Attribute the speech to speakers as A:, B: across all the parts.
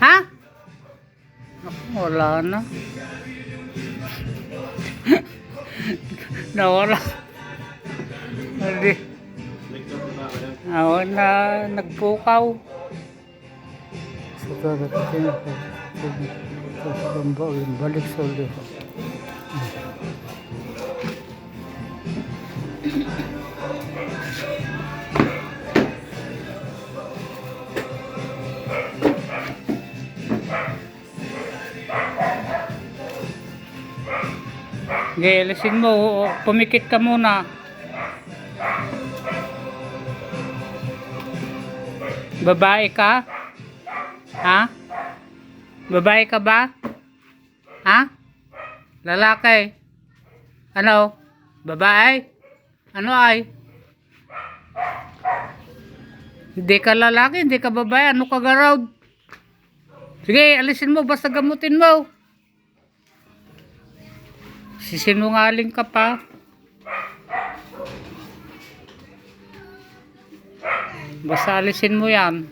A: Ha? Wala na. Nawala. Hindi. Ako na nagpukaw. Sa. Sa bamba, balik sa ulit. Okay, alisin mo. Pumikit ka muna. Babae ka? Ha? Babae ka ba? Ha? Lalaki? Ano? Babae? Ano ay? Hindi ka lalaki, hindi ka babae. Ano ka garod? Sige, alisin mo. Basta gamutin mo. Sisinungaling ka pa. Basta alisin mo yan.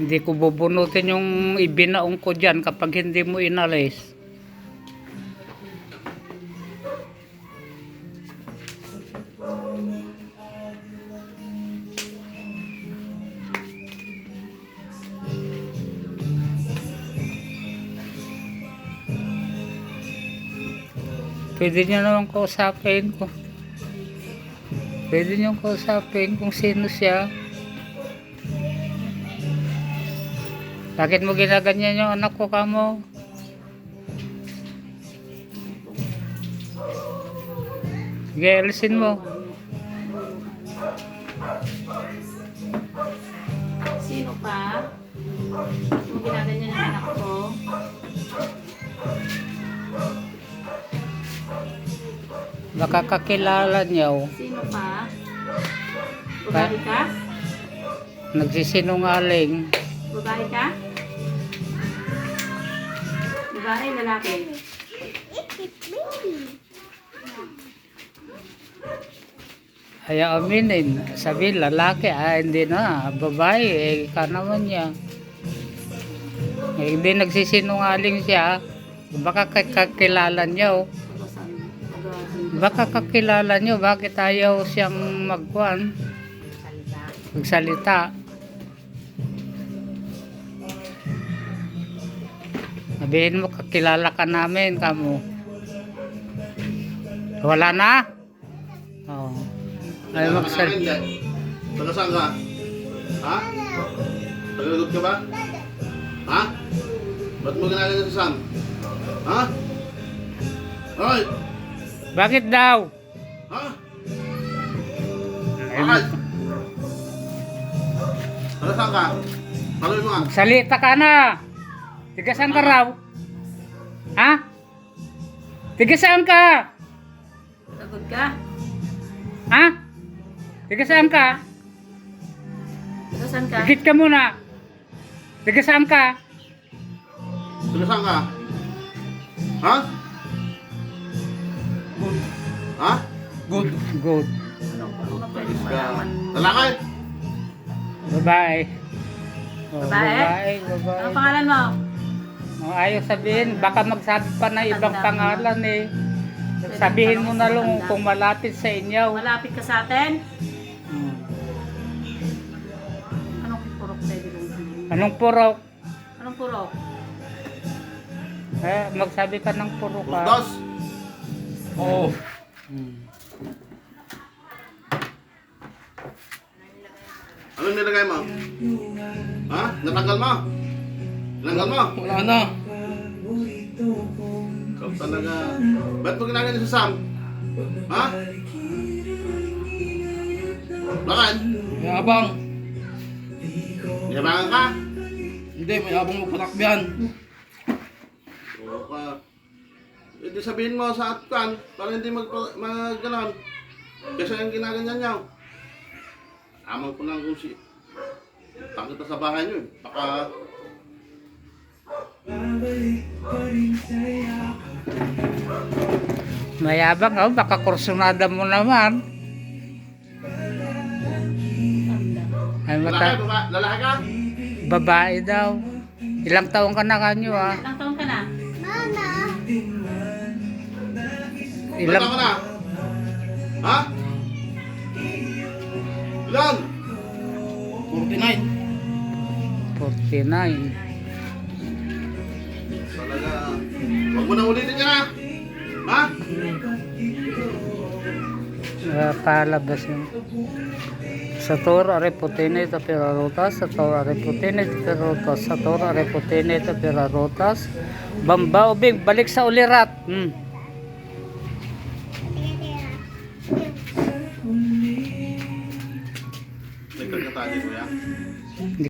A: Hindi ko bubunutin yung ibinaong ko dyan kapag hindi mo inalis. Pwede niyo naman kausapin ko. Pwede niyo kausapin kung sino siya. Bakit mo ginaganyan yung anak ko kamo? Sige, alisin mo.
B: Sino pa? Yung ginaganyan ng anak ko.
A: Baka kakilala niyo.
B: Sino pa? Babae ka?
A: Nagsisinungaling.
B: Babae ka? Babae, lalaki?
A: Ayaw aminin. Sabi, lalaki. Ah, hindi na. Babae. Eh, ka naman niya. Eh, hindi nagsisinungaling siya. Baka kak- kakilala niyo.
B: Basan.
A: Baka kakilala niyo. Bakit ayaw siyang magkuhan?
B: Salita.
A: Magsalita. Sabihin mo, kakilala ka namin, kamo. Wala na? Oo. Ayaw magsalita.
C: Taga saan ka? Ha? Tagalog ka ba? Ha? Ba't mo ginagawa sa Sam? Ha? Hoy!
A: Bakit daw?
C: Ha? Bakit? Taga saan ka? Paluin mo nga.
A: Salita ka na. Tiga saan ka raw? Ha? Tiga saan ka?
B: Sagot ka?
A: Ha? Tiga saan ka?
B: Basan ka?
A: Higit ka muna. Tiga saan ka?
C: Taga saan ka? Ha? Ha?
A: Good. Good.
B: Ano ano na pwede malaman?
C: Lalaki?
A: Babae. Oh,
B: Babae?
A: Babae, babae.
B: Ano pangalan mo?
A: Oh, ayaw sabihin, baka magsabi pa na ibang pangalan eh. Sabihin mo na lang kung malapit sa inyo.
B: Malapit ka sa atin?
A: Hmm.
B: Anong purok pwede sabihin?
A: Anong purok?
B: Anong purok?
A: Eh, magsabi ka ng purok ka.
C: Dos?
A: Oo. Hmm.
C: Ano nilagay mo? Ha? Natanggal mo? Natanggal mo?
D: Wala na.
C: Ikaw talaga. Ba't mo ginagawa sa Sam? Ha? Bakit?
D: May abang.
C: Yabangan ka?
D: Hindi, may abang magpatakbihan.
C: Oo ka. Hindi sabihin mo sa atkan para hindi mag, mag ganon. Kasi ang ginaganyan niya. Amal ko lang kung si... Takita sa bahay niyo eh. Baka...
A: Mayabang oh, baka kursunada mo naman. Ay
C: Lalaki,
A: mata,
C: baba, lalaki ka?
A: babae daw. Ilang taong ka na kanyo ah?
B: Ilang taon
C: Ilang? Na? Ha? Ilan?
D: 49.
A: 49.
C: Talaga. Huwag mo na ulitin yan ha? Ha?
A: Uh, palabas yun. Sa toro are putine ito pirarutas, sa toro are putine ito pirarutas, sa toro are putine ito pirarutas. Bamba ubing, balik sa ulirat. Hmm.